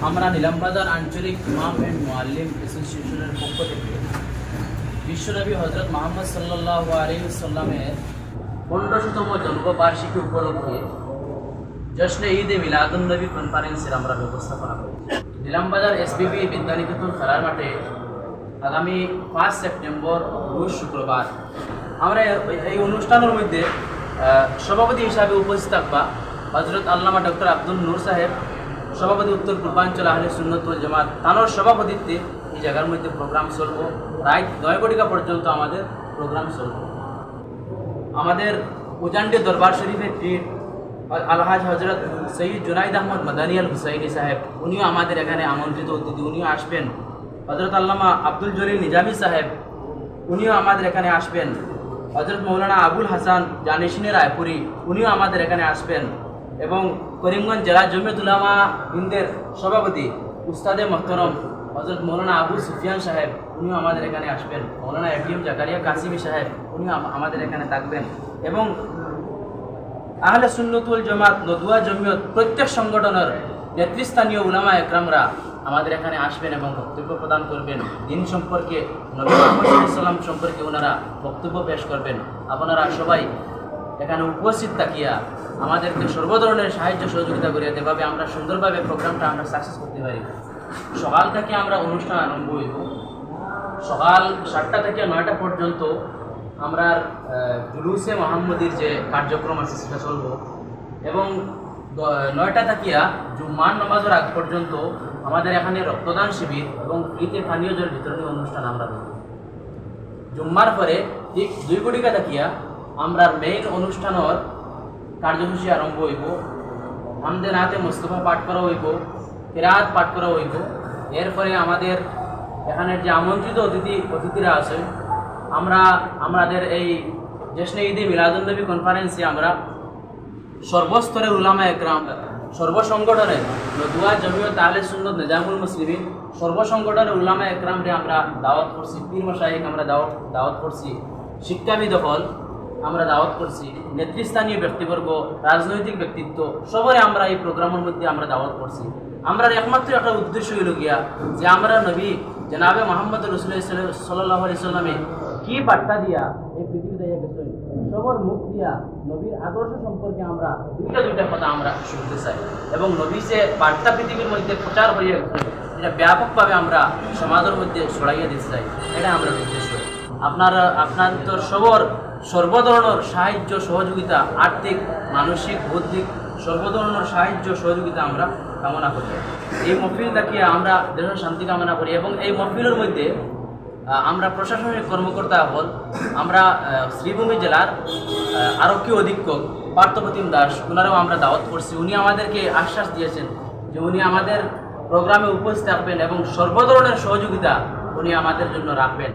আমরা নিলামবাজার আঞ্চলিক ইমাম অ্যান্ড মোয়াল্লিম অ্যাসোসিয়েশনের পক্ষ থেকে। বিশ্বনবী হজরত মোহাম্মদ সাল্লাহ আলহিসাল্লামের পনেরোশোতম জন্মবার্ষিকী উপলক্ষে জশ্নে ঈদ মিলাদুলনবী কনফারেন্সের আমরা ব্যবস্থাপনা করি। নিলামবাজার এসবিবি বিদ্যানিকেতন খেলার মাঠে আগামী পাঁচ সেপ্টেম্বর রোজ শুক্রবার আমরা এই- অনুষ্ঠানের মধ্যে সভাপতি হিসাবে উপস্থিত থাকবা হজরত আল্লামা ডক্টর আব্দুল নূর সাহেব সভাপতি উত্তর পূর্বাঞ্চল আহলে সুন্নতুল জামাত, তানোর সভাপতিত্বে এই জায়গার মধ্যে প্রোগ্রাম চলব। রাত নয় ঘটিকা পর্যন্ত আমাদের প্রোগ্রাম চলব। আমাদের উজান্ডি দরবার শরীফের পীর আলহাজ হজরত সৈয়দ জুনাইদ আহমদ মাদানী আল হুসাইনি সাহেব, উনিও আমাদের এখানে আমন্ত্রিত অতিথি, উনিও আসবেন। হজরত আল্লামা আব্দুল জলিল নিজামি সাহেব, উনিও আমাদের এখানে আসবেন। হজরত মৌলানা আবুল হাসান জানিসিনী রায়পুরি, উনিও আমাদের এখানে আসবেন। এবং করিমগঞ্জ জেলা জমিয়তুলামা হিন্দের সভাপতি উস্তাদে মোহতরম হজরত মৌলানা আবু সুফিয়ান সাহেব, উনিও আমাদের এখানে আসবেন। মৌলানা এটিএম জাকারিয়া কাসিমি সাহেব, উনিও আমাদের এখানে থাকবেন। এবং আহলে সুন্নতুল জামাত, নদুয়া জমিয়ত প্রত্যেক সংগঠনের নেতৃস্থানীয় উলামা একরামরা আমাদের এখানে আসবেন এবং বক্তব্য প্রদান করবেন। দিন সম্পর্কে নবী মোহাম্মদ সম্পর্কে ওনারা বক্তব্য পেশ করবেন। আপনারা সবাই এখানে উপস্থিত থাকিয়া আমাদেরকে সর্ব ধরনের সাহায্য সহযোগিতা করিয়া যেভাবে আমরা সুন্দরভাবে প্রোগ্রামটা আমরা সাকসেস করতে পারি। সকাল থেকে আমরা অনুষ্ঠান আরম্ভ হইব। সকাল সাতটা থেকে নয়টা পর্যন্ত আমরা জুলুসে মোহাম্মদীর যে কার্যক্রম আছে সেটা চলব। এবং নয়টা থাকিয়া জুম্মার নামাজের আগ পর্যন্ত আমাদের এখানে রক্তদান শিবির এবং ফ্রিতে পানীয় জল বিতরণী অনুষ্ঠান আমরা করব। জুম্মার পরে ঠিক দুই কোটিকা থাকিয়া আমরা মেইন অনুষ্ঠানের কার্যসূচী আরম্ভ হইব। হামদে নাতে মোস্তফা পাঠ করা হইব ফেরাত পাঠ করা হইব। এরপরে আমাদের এখানের যে আমন্ত্রিত অতিথি, অতিথিরা আছে, আমরা, আমাদের এই জেসনে ঈদে মিলাদুলনবী কনফারেন্সে আমরা সর্বস্তরের উলামা একরাম, সর্বসংগঠনের নদুয়া জমিয়ত আহলে সুন্নত নিজামুল মুসলিমিন, সর্বসংগঠনের উলামা একরামরে আমরা দাওয়াত করছি, পীর মশাইক আমরা দাওয়াত দাওয়াত করছি। শিক্ষাবিদ হল আমরা দাওয়াত করছি। নেতৃস্থানীয় ব্যক্তিবর্গ, রাজনৈতিক ব্যক্তিত্ব সবাই আমরা এই প্রোগ্রামের মধ্যে আমরা দাওয়াত করছি। আমরা একমাত্র একটা উদ্দেশ্য হইল গিয়া যে আমরা নবী জনাবে মোহাম্মদ রসুল সাল্লাহ আলি সাল্লামে কি বার্তা দিয়া এই পৃথিবীতে গেছেন? সবার মুখ দিয়া নবীর আদর্শ সম্পর্কে আমরা দুইটা দুইটা কথা আমরা শুনতে চাই। এবং নবী যে বার্তা পৃথিবীর মধ্যে প্রচার হয়ে গেছে, এটা ব্যাপকভাবে আমরা সমাজের মধ্যে ছড়াইয়া দিতে চাই। এটা আমরা উদ্দেশ্য। আপনার আপনার তোর সবর সর্বধরনের সাহায্য সহযোগিতা, আর্থিক, মানসিক, বৌদ্ধিক সর্বধরনের সাহায্য সহযোগিতা আমরা কামনা করি। এই মফিল দেখিয়ে আমরা দেশের শান্তি কামনা করি এবং এই মফিলের মধ্যে আমরা প্রশাসনিক কর্মকর্তা হল, আমরা শ্রীভূমি জেলার আরক্ষী অধীক্ষক পার্থপ্রতিম দাস ওনারাও আমরা দাওয়াত করছি। উনি আমাদেরকে আশ্বাস দিয়েছেন যে উনি আমাদের প্রোগ্রামে উপস্থিত থাকবেন এবং সর্বধরনের সহযোগিতা উনি আমাদের জন্য রাখবেন।